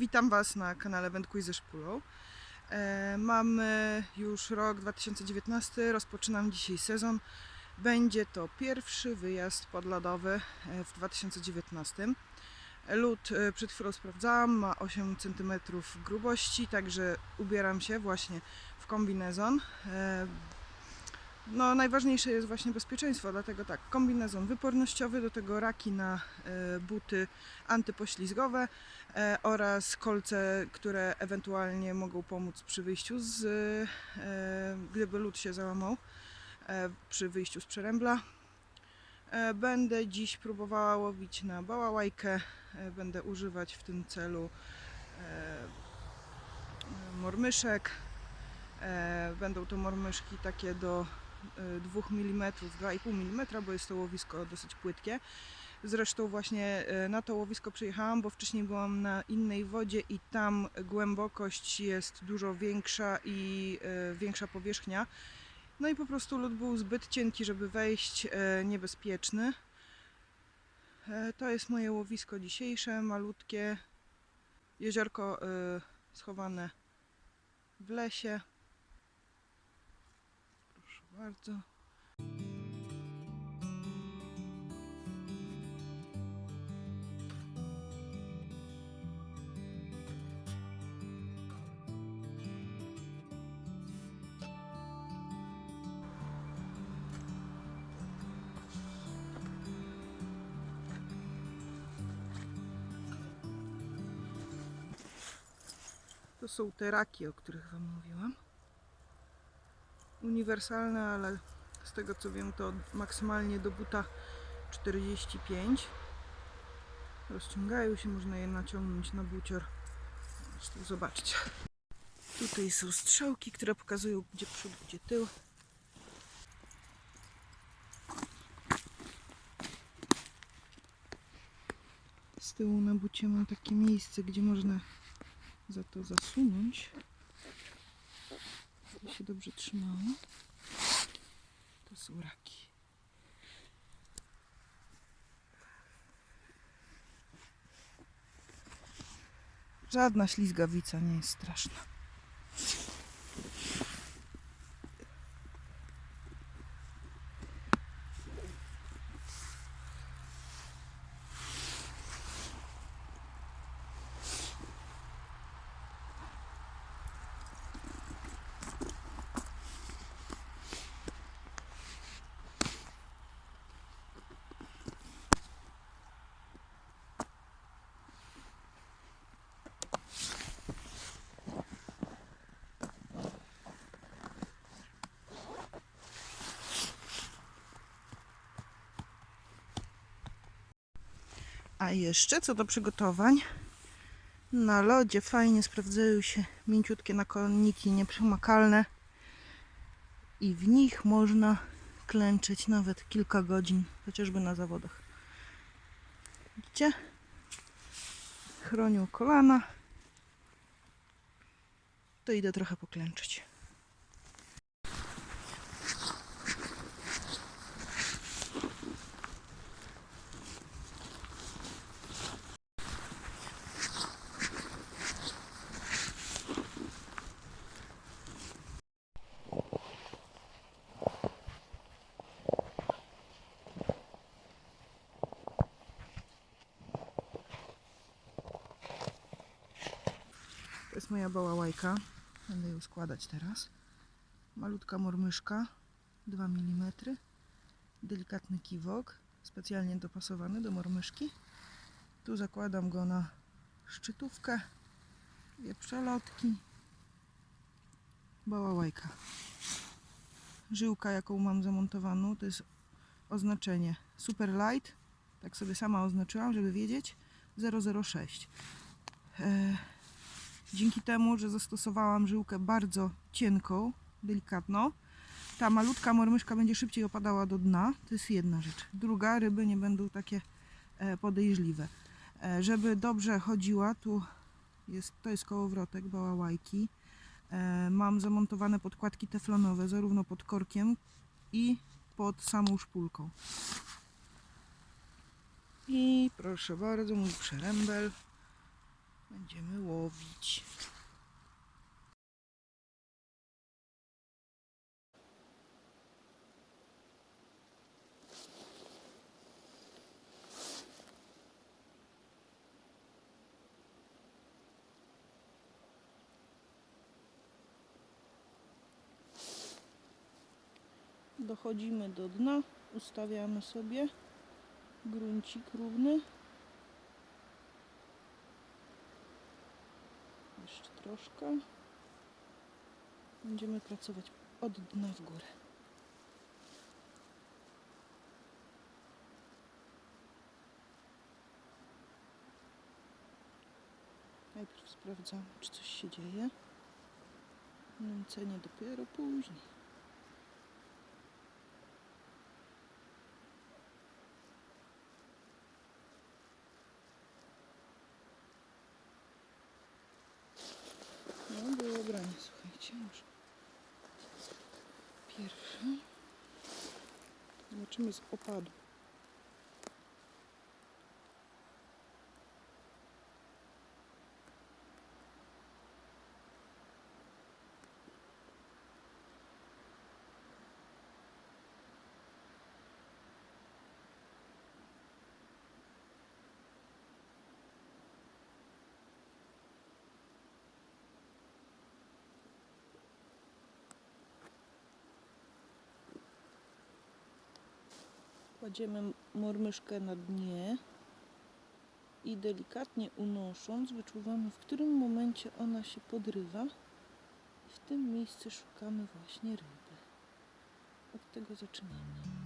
Witam Was na kanale Wędkuj ze Szpulą. E, mamy już rok 2019, rozpoczynam dzisiaj sezon. Będzie to pierwszy wyjazd podlodowy e, w 2019. Lód e, przed chwilą sprawdzałam, ma 8 cm grubości, także ubieram się właśnie w kombinezon. No, najważniejsze jest właśnie bezpieczeństwo, dlatego tak, kombinezon wypornościowy, do tego raki na e, buty antypoślizgowe e, oraz kolce, które ewentualnie mogą pomóc przy wyjściu z, e, gdyby lód się załamał, przy wyjściu z przerębla. Będę dziś próbowała łowić na bałałajkę, będę używać w tym celu mormyszek. Będą to mormyszki takie do 2 mm, 2,5 mm, bo jest to łowisko dosyć płytkie. Zresztą właśnie e, na to łowisko przyjechałam, bo wcześniej byłam na innej wodzie i tam głębokość jest dużo większa i e, większa powierzchnia. No i po prostu lód był zbyt cienki, żeby wejść, e, niebezpieczny. To jest moje łowisko dzisiejsze, malutkie jeziorko schowane w lesie. Bardzo. To są te raki, o których Wam mówiłam. Uniwersalne, ale z tego co wiem, to maksymalnie do buta 45. Rozciągają się, można je naciągnąć na bucior. Zobaczcie. Tutaj są strzałki, które pokazują gdzie przód, gdzie tył. Z tyłu na bucie mam takie miejsce, gdzie można za to zasunąć. Żeby się dobrze trzymało. To są raki. Żadna ślizgawica nie jest straszna. A jeszcze co do przygotowań, na lodzie fajnie sprawdzają się mięciutkie nakonniki nieprzemakalne i w nich można klęczeć nawet kilka godzin, chociażby na zawodach. Widzicie? Chronią kolana. To idę trochę poklęczyć. Jest moja bałałajka. Będę ją składać teraz. Malutka mormyszka, 2 mm. Delikatny kiwok, specjalnie dopasowany do mormyszki. Tu zakładam go na szczytówkę. Dwie przelotki. Bałałajka. Żyłka, jaką mam zamontowaną, to jest oznaczenie Super Light. Tak sobie sama oznaczyłam, żeby wiedzieć. 006. E, Dzięki temu, że zastosowałam żyłkę bardzo cienką, delikatną, ta malutka mormyszka będzie szybciej opadała do dna. To jest jedna rzecz. Druga, ryby nie będą takie e, podejrzliwe. E, Żeby dobrze chodziła, tu jest, to jest kołowrotek bałałajki. E, Mam zamontowane podkładki teflonowe, zarówno pod korkiem i pod samą szpulką. I proszę bardzo, mój przerębel. Będziemy łowić. Dochodzimy do dna, ustawiamy sobie gruncik równy. Jeszcze troszkę. Będziemy pracować od dna w górę. Najpierw sprawdzamy, czy coś się dzieje. Nęcenie dopiero później. No, było branie, słuchajcie, już. Pierwszy. Zobaczymy z Kładziemy mormyszkę na dnie i delikatnie unosząc wyczuwamy w którym momencie ona się podrywa i w tym miejscu szukamy właśnie ryby. Od tego zaczynamy.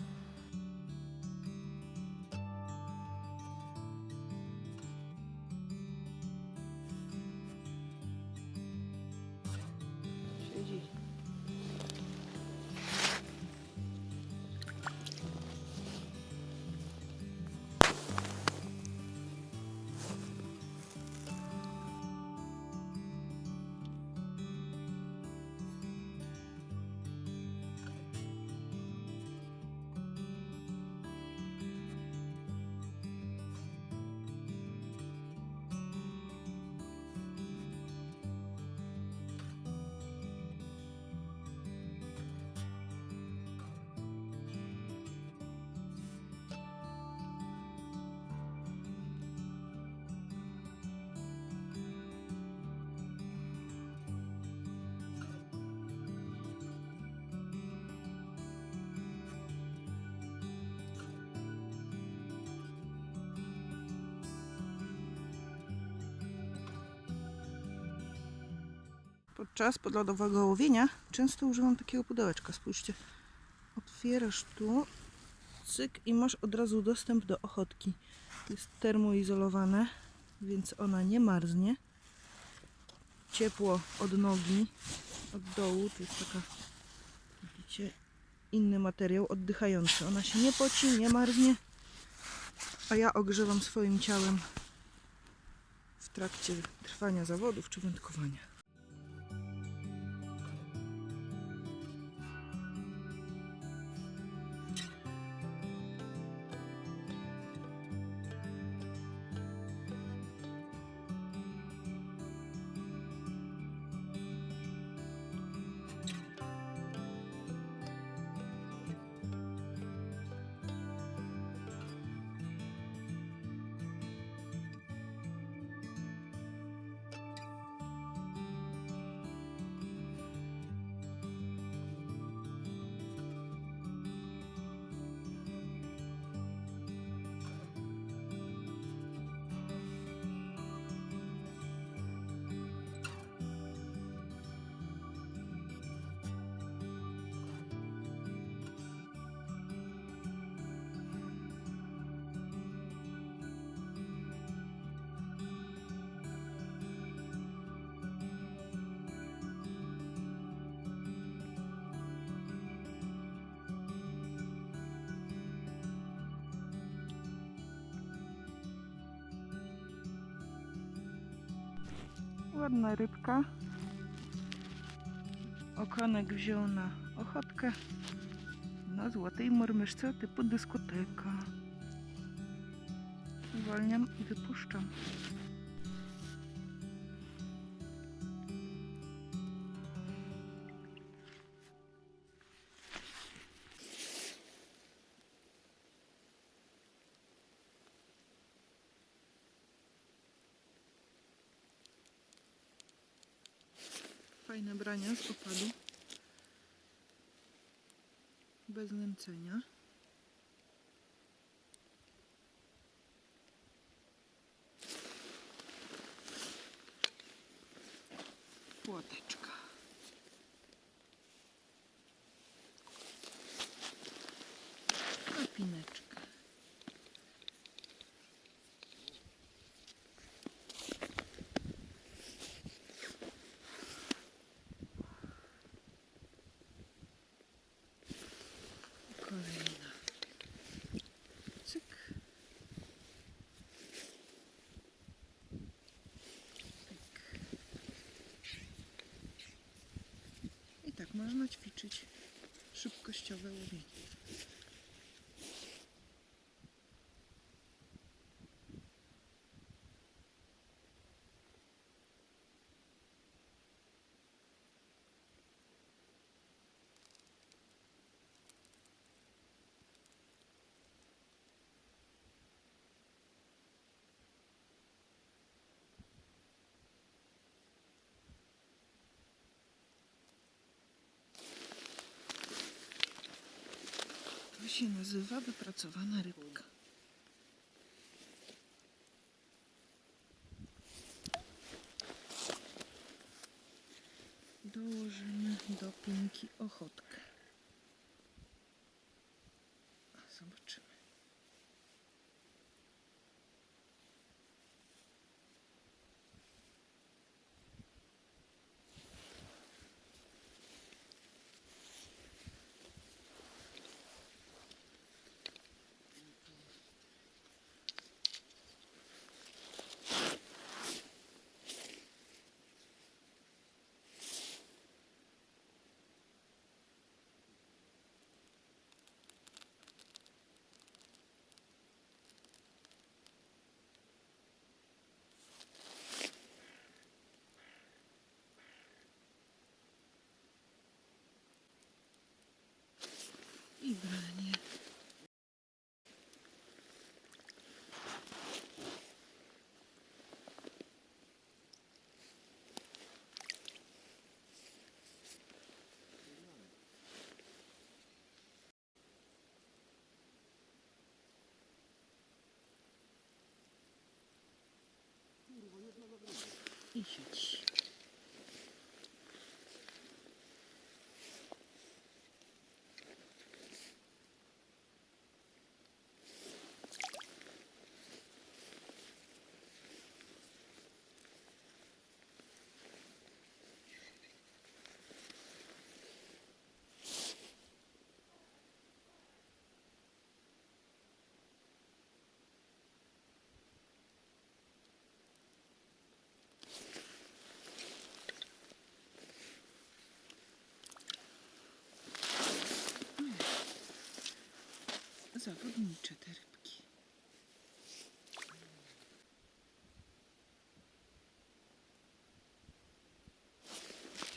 Podczas podlodowego łowienia często używam takiego pudełeczka. Spójrzcie, otwierasz tu, cyk i masz od razu dostęp do ochotki. Jest termoizolowane, więc ona nie marznie. Ciepło od nogi, od dołu. To jest taka, widzicie, inny materiał oddychający. Ona się nie poci, nie marznie, a ja ogrzewam swoim ciałem w trakcie trwania zawodów czy wędkowania. Ładna rybka. Okonek wziął na ochotkę na złotej mormyszce typu dyskoteka. Uwalniam i wypuszczam. Fajne brania z opadu. Bez nęcenia. Płoteczka. Napineczka. Kolejna. Cyk. Pyk. I tak można ćwiczyć szybkościowe łowienie. Się nazywa wypracowana rybka. Dołożymy do pinki ochotkę. A, Zobaczymy. I branie. Zawodnicze te rybki.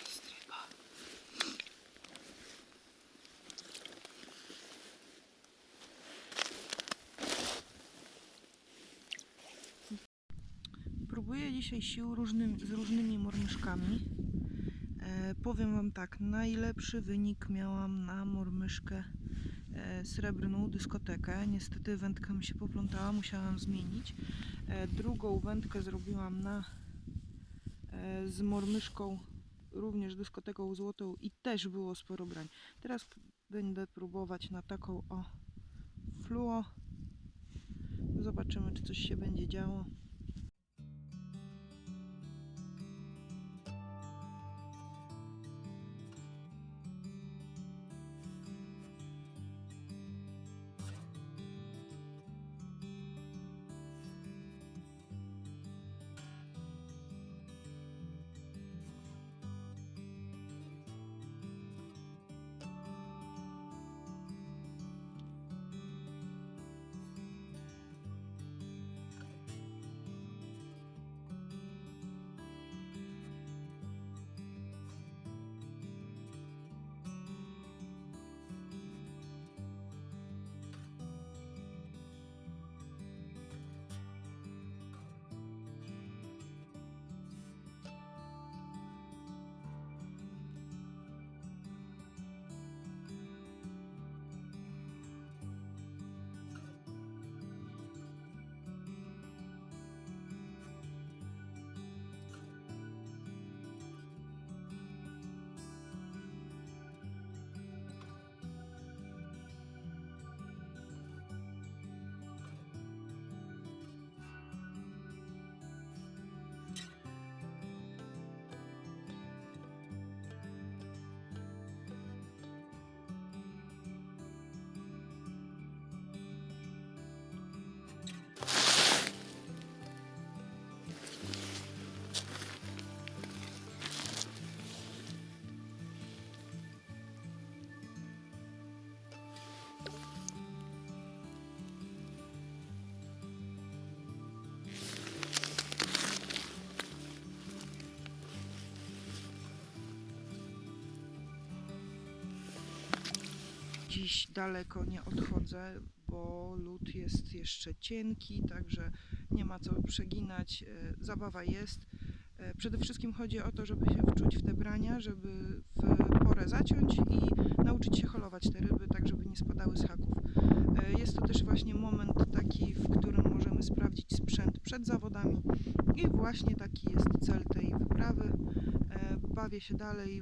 Jest ryba. Próbuję dzisiaj sił różnym, z różnymi mormyszkami. E, powiem Wam tak, najlepszy wynik miałam na mormyszkę srebrną dyskotekę. Niestety wędka mi się poplątała, musiałam zmienić. E, drugą wędkę zrobiłam na e, z mormyszką, również dyskoteką złotą i też było sporo brań. Teraz będę próbować na taką o fluo. Zobaczymy, czy coś się będzie działo. Dziś daleko nie odchodzę, bo lód jest jeszcze cienki, także nie ma co przeginać. E, Zabawa jest. E, Przede wszystkim chodzi o to, żeby się wczuć w te brania, żeby w porę zaciąć i nauczyć się holować te ryby, tak żeby nie spadały z haków. E, Jest to też właśnie moment taki, w którym możemy sprawdzić sprzęt przed zawodami i właśnie taki jest cel tej wyprawy. Bawię się dalej,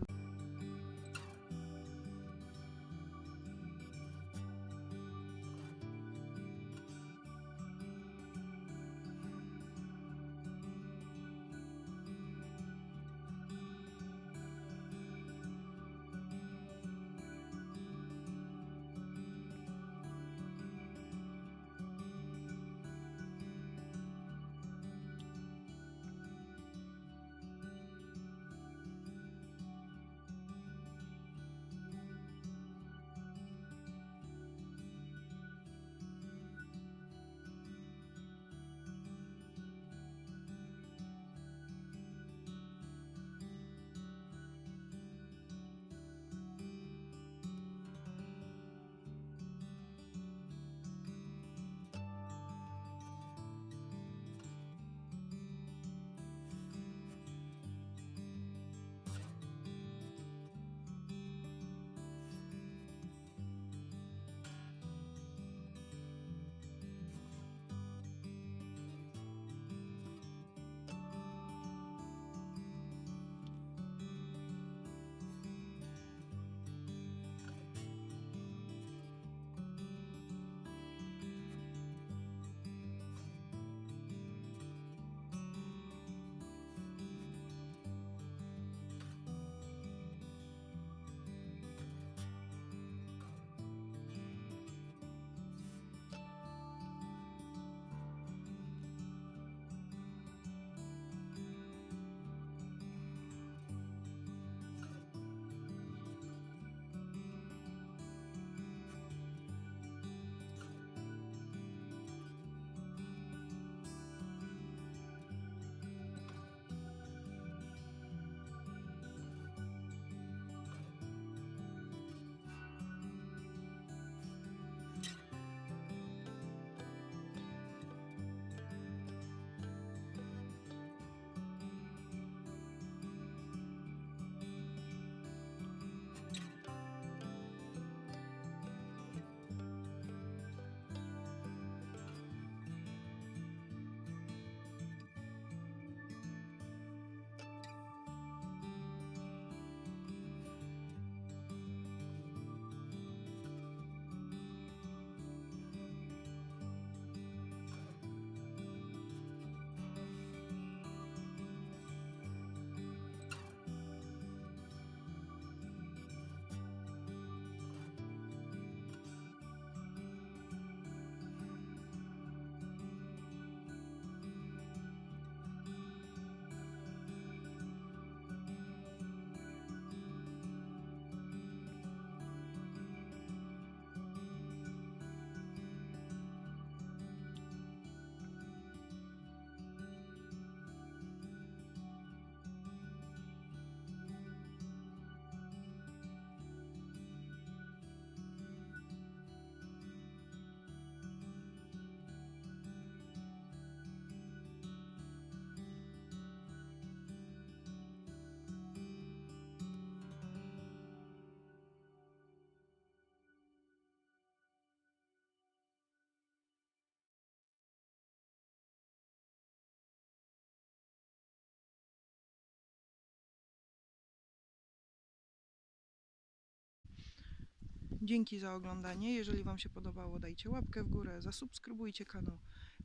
Dzięki za oglądanie. Jeżeli Wam się podobało, dajcie łapkę w górę, zasubskrybujcie kanał,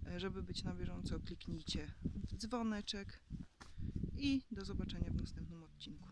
e, żeby być na bieżąco. Kliknijcie w dzwoneczek i do zobaczenia w następnym odcinku.